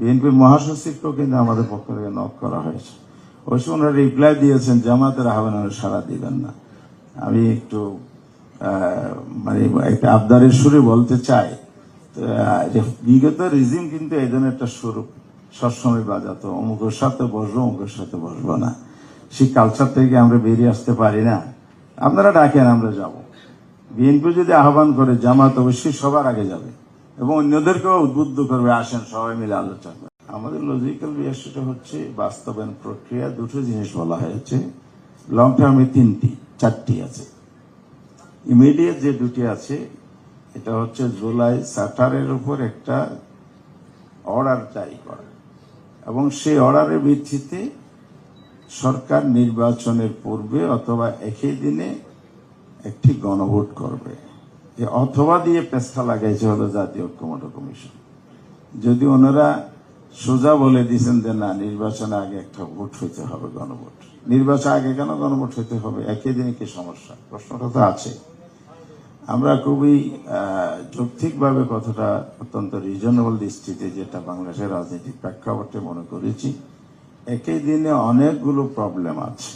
বিএনপির মহাসচিবকেও কিন্তু আমাদের পক্ষ থেকে নক করা হয়েছে। অবশ্য ওনারা রিপ্লাই দিয়েছেন, জামাতের আহ্বানের সাড়া দিবেন না। আমি একটু মানে একটা আবদারের সুরে বলতে চাই যে বিগত রিজিম কিন্তু এই ধরনের একটা স্বরূপ। সবসময় বাজাতো, অমুকের সাথে বসবো, অমুকের সাথে বসবো না। সেই কালচার থেকে আমরা বেরিয়ে আসতে পারি না। আপনারা ডাকেন, আমরা যাব। বিএনপি যদি আহ্বান করে, জামাত অবশ্যই সবার আগে যাবে। এবং অন্যদেরকেও উদ্বুদ্ধ করবে, আসেন, সবাই মিলে আলোচনা। আমাদের লজিক্যাল রিয়াকশনটা হচ্ছে, বাস্তবায়ন প্রক্রিয়া, দুটো জিনিস বলা হয়েছে। লং টার্মে তিনটি, চারটি আছে। ইমিডিয়েট যে দুটি আছে, এটা হচ্ছে জুলাই সাটারের উপর একটা অর্ডার জারি করা। এবং সেই অর্ডারের ভিত্তিতে সরকার নির্বাচনের পূর্বে অথবা একই দিনে একটি গণভোট করবে। অথবা দিয়ে পেস্তা লাগাইছে হলো জাতীয় ঐক্যমত কমিশন। যদি ওনারা সোজা বলে দিয়েছেন যে না, নির্বাচনে আগে একটা ভোট হইতে হবে, গণভোট। নির্বাচন আগে কেন গণভোট হইতে হবে? একই দিনে কি সমস্যা? প্রশ্নটা তো আছে। আমরা খুবই যৌক্তিকভাবে কথাটা অত্যন্ত রিজনেবল দৃষ্টিতে যেটা বাংলাদেশের রাজনীতির প্রেক্ষাপটে মনে করেছি, একই দিনে অনেকগুলো প্রবলেম আছে।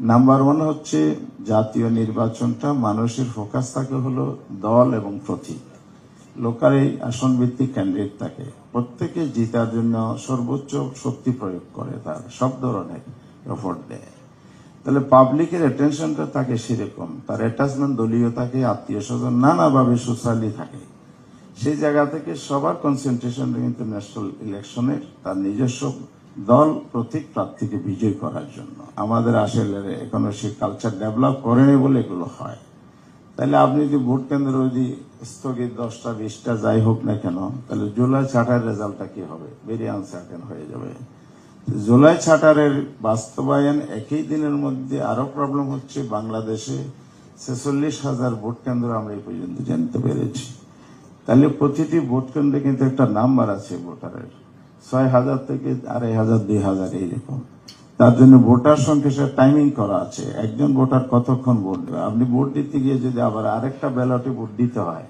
নাম্বার ওয়ান হচ্ছে জাতীয় নির্বাচনটা মানুষের ফোকাস থাকে হলো দল এবং প্রতীক। লোকাল আসন ভিত্তিক ক্যান্ডিডেট থাকে। প্রত্যেকে জিতার জন্য সর্বোচ্চ শক্তি প্রয়োগ করে তার, সব ধরনের এফোর্ট দেয়। তাহলে পাবলিকের অ্যাটেনশনটা থাকে সেরকম। তার অ্যাটাচমেন্ট দলীয় থাকে, আত্মীয় স্বজন নানাভাবে সোশ্যালি থাকে। সেই জায়গা থেকে সবার কনসেন্ট্রেশন কিন্তু ন্যাশনাল ইলেকশনের তার নিজস্ব দল প্রতীক প্রার্থীকে বিজয় করার জন্য। আমাদের আসলে এখনও সেই কালচার ডেভেলপ করেনি বলে এগুলো হয়। তাহলে আপনি যদি ভোট কেন্দ্র যদি স্থগিত দশটা, বিশটা যাই হোক না কেন, তাহলে জুলাই ছাটার রেজাল্টটা কি হবে? ভেরি আনসার্টেন হয়ে যাবে। জুলাই ছাটারের বাস্তবায়ন একই দিনের মধ্যে আরও প্রবলেম হচ্ছে। বাংলাদেশে ছেচল্লিশ হাজার ভোট কেন্দ্র আমরা এই পর্যন্ত জানতে পেরেছি। তাহলে প্রতিটি ভোট কেন্দ্রে কিন্তু একটা নাম্বার আছে ভোটারের। ছয় হাজার থেকে আড়াই হাজার, দুই হাজার এইরকম। তার জন্য ভোটার সংখ্যা সে টাইমিং করা আছে। একজন ভোটার কতক্ষণ ভোট দেবে? আপনি ভোট দিতে গিয়ে যদি আবার আরেকটা ব্যালটে ভোট দিতে হয়,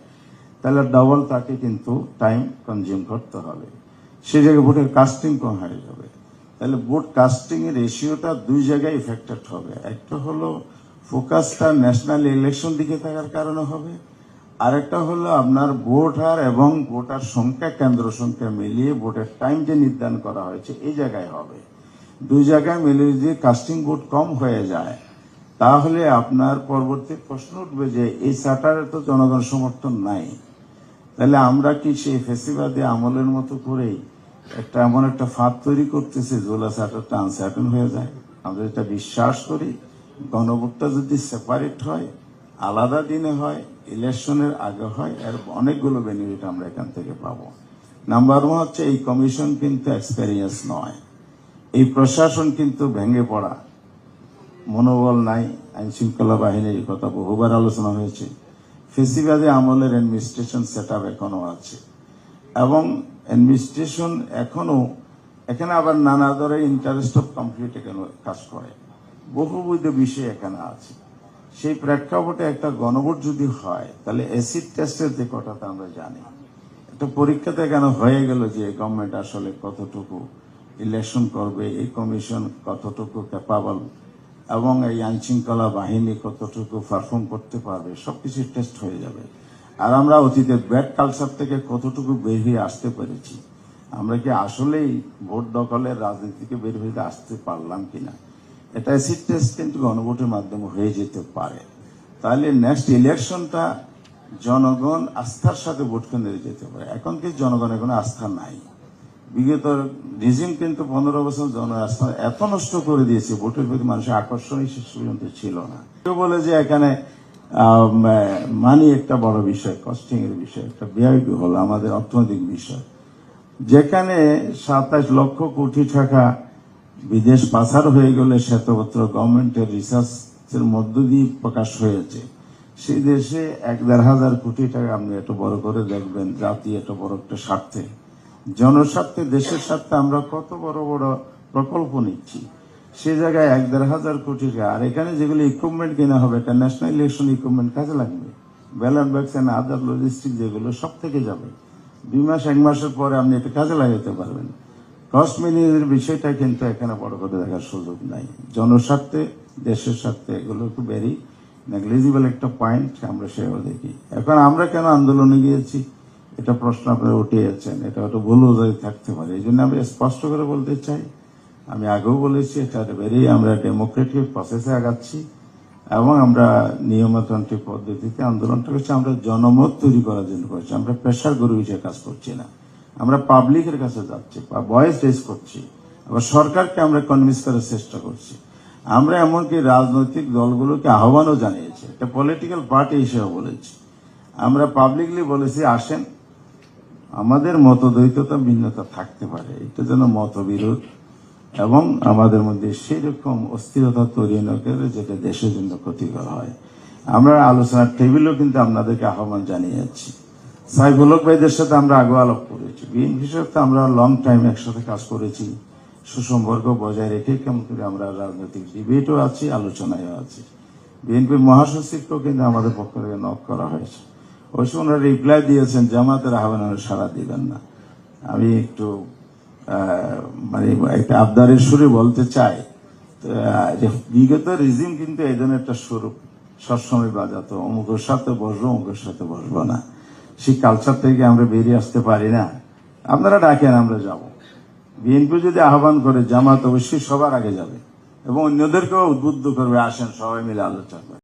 তাহলে ডবল তাকে কিন্তু টাইম কনজিউম করতে হবে। সেই জায়গায় ভোটের কাস্টিং কম হয়ে যাবে। তাহলে ভোট কাস্টিং এর রেশিওটা দুই জায়গায় ইফেক্টেড হবে। একটা হলো ফোকাসটা ন্যাশনাল ইলেকশন দিকে থাকার কারণে হবে আরেকটা হলো আপনার ভোটার এবং ভোটার সংখ্যা কেন্দ্র সংখ্যা মিলিয়ে ভোটের টাইম যে নির্ধারণ করা হয়েছে, এই জায়গায় হবে। দুই জায়গায় মিলিয়ে যদি কাস্টিং ভোট কম হয়ে যায়, তাহলে আপনার পরবর্তী প্রশ্ন উঠবে যে, এই সাটারে তো জনগণ সমর্থন নাই। তাহলে আমরা কি সেই ফেসিবাদী আমলের মতো করেই একটা এমন একটা ফাঁদ তৈরি করতেছে, জোলা সাটারটা আনসার্টেন হয়ে যায়? আমরা এটা বিশ্বাস করি, গণভোটটা যদি সেপারেট হয়, আলাদা দিনে হয় ইলেকশনের আগে হয়, এর অনেকগুলো বেনিফিট আমরা এখান থেকে পাবো। নাম্বার ওয়ান হচ্ছে এই কমিশন কিন্তু এক্সপেরিয়েন্স নয়। এই প্রশাসন কিন্তু ভেঙে পড়া। মনোবল নাই আইন শৃঙ্খলা বাহিনীর কথা বহুবার আলোচনা হয়েছে। ফেসিবাদী আমলের অ্যাডমিনিস্ট্রেশন সেট এখনও আছে। এবং অ্যাডমিনিস্ট্রেশন এখনও, এখানে আবার নানা ধরনের ইন্টারেস্ট অফ কমপ্লিট এখানে কাজ করে। বহুবিধ বিষয় এখানে আছে। সেই প্রেক্ষাপটে একটা গণভোট যদি হয়, তাহলে অ্যাসিড টেস্টের যে কথাটা আমরা জানি, একটা পরীক্ষাতে কেন হয়ে গেল যে গভর্নমেন্ট আসলে কতটুকু ইলেকশন করবে, এই কমিশন কতটুকু ক্যাপাবল এবং এই আইন শৃঙ্খলা বাহিনী কতটুকু পারফর্ম করতে পারবে সবকিছু টেস্ট হয়ে যাবে। আর আমরা অতীতে ব্যাড কালচার থেকে কতটুকু বের হয়ে আসতে পেরেছি, আমরা কি আসলেই ভোট দখলের রাজনীতিকে বের হয়ে আসতে পারলাম কিনা? এটা অ্যাসিড টেস্ট কিন্তু গণভোটের মাধ্যমে হয়ে যেতে পারে। তাহলে নেক্সট ইলেকশনটা জনগণ আস্থার সাথে ভোট কেন্দ্রে যেতে পারে। এখন কি জনগণের কোনো আস্থা নাই? বিগত রিজিম কিন্তু পনেরো বছর জন আস্থা এত নষ্ট করে দিয়েছে, ভোটের প্রতি মানুষের আকর্ষণই শেষ পর্যন্ত ছিল না। কেউ বলে যে এখানে মানি একটা বড় বিষয় কস্টিং এর বিষয়, একটা ব্যয় হলো আমাদের অর্থনৈতিক বিষয়। যেখানে সাতাশ লক্ষ কোটি টাকা বিদেশ পাচার হয়ে গেলে শ্বেতপত্র গভর্নমেন্টের রিসার্চের মধ্য দিয়ে প্রকাশ হয়েছে। সেই দেশে এক দেড় হাজার কোটি টাকা আপনি এত বড় করে দেখবেন, জাতি এত বড় একটা স্বার্থে। জনস্বার্থে, দেশের স্বার্থে আমরা কত বড় বড় প্রকল্প নিচ্ছি। সে জায়গায় এক দেড় হাজার কোটি টাকা। আর এখানে যেগুলো ইকুইপমেন্ট কেনা হবে, এটা ন্যাশনাল ইলেকশন ইকুইপমেন্ট কাজে লাগবে। Ballot bags and other logistic যেগুলো সব থেকে যাবে। দুই মাস, এক মাসের পরে আপনি এটা কাজে লাগাতে পারবেন। কস্ট মিনিংয়ের বিষয়টা কিন্তু এখানে বড় করে দেখার সুযোগ নাই। জনস্বার্থে, দেশের স্বার্থে এগুলো একটু ভেরি নেগলিজিবল একটা পয়েন্ট আমরা সেভাবে দেখি। এখন আমরা কেন আন্দোলনে গিয়েছি? এটা প্রশ্ন আপনারা উঠে যাচ্ছেন। এটা হয়তো ভুল বোঝাই থাকতে পারে। এই জন্য আমি স্পষ্ট করে বলতে চাই, আমি আগেও বলেছি, এটা ভেরি আমরা ডেমোক্রেটিক প্রসেসে আগাচ্ছি এবং আমরা নিয়মতান্ত্রিক পদ্ধতিতে আন্দোলনটা করছি। আমরা জনমত তৈরি করার জন্য করছি। আমরা প্রেশার গরু হিসেবে কাজ করছি না। আমরা পাবলিকের কাছে যাচ্ছি ভয়েস রেজ করছি, আবার সরকারকে আমরা কনভিন্স করার চেষ্টা করছি। আমরা এমনকি রাজনৈতিক দলগুলোকে আহ্বানও জানিয়েছি, একটা পলিটিক্যাল পার্টি হিসেবে বলেছি। আমরা পাবলিকলি বলেছি, আসেন, আমাদের মতদ্বৈততা, ভিন্নতা থাকতে পারে, এটা যেন মতবিরোধ এবং আমাদের মধ্যে সেই রকম অস্থিরতা তৈরি না করে যেটা দেশের জন্য ক্ষতিকর হয়। আমরা আলোচনার টেবিলও কিন্তু আপনাদেরকে আহ্বান জানিয়েছি। সাইফুলক ভাইদের সাথে আমরা আগে আলাপ করেছি। বিএনপির সাথে আমরা লং টাইম একসাথে কাজ করেছি। সুসম্পর্ক বজায় রেখে কেমন করে আমরা রাজনৈতিক ডিবেটও আছি, আলোচনায়ও আছি। বিএনপির মহাসচিবকেও কিন্তু আমাদের পক্ষ থেকে নক করা হয়েছে। ওই সময় ওনারা রিপ্লাই দিয়েছেন, জামাতের আহ্বান সারা দিবেন না। আমি একটু মানে একটা আবদারের সুরে বলতে চাই বিগত রিজিম কিন্তু এই ধরনের একটা স্বরূপ সবসময় বাজাতো। অমুকের সাথে বসবো, অমুকের সাথে বসবো না। সেই কালচার থেকে আমরা বেরিয়ে আসতে পারি না। আপনারা ডাকেন, আমরা যাব। বিএনপি যদি আহ্বান করে, জামাত অবশ্যই সবার আগে যাবে এবং অন্যদেরকেও উদ্বুদ্ধ করবে। আসেন, সবাই মিলে আলোচনা